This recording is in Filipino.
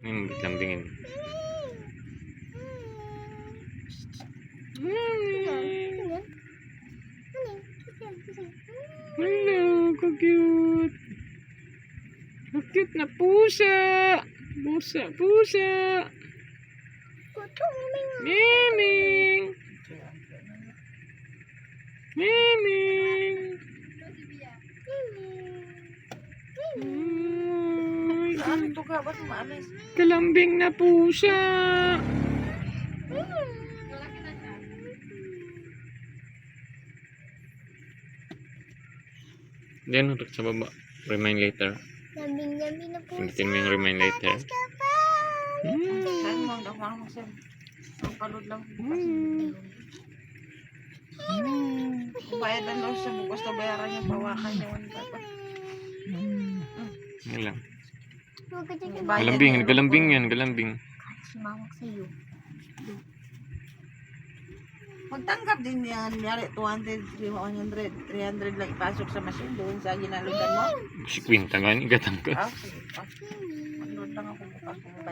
Hmm, lambingin. Hello, ka-cute. Ka-cute na pusa. Pusa, pusa. Miming. Miming. Ano to ka? Ba't maalis? kalambing na pusa. Diyan, hutok sa baba. Remind later. Lambing-lambing na po. Pindutin mo yung remind later. Hmm. Saan mo? Ang dakma mo sir. Ang palod lang. Hmm. Bayad lang daw siya. Bukas na bayaran niya. Pawakan niya. Yan lang. Galambing, galambing yan, galambing. sumawak sa'yo. Magtanggap din yan. Yari 200, 100, 300 lang ipasok sa machine doon sa ginaludan mo. Si Quinta nga, igatang ka. Ah, sige pa. Mag-load lang ako bukas.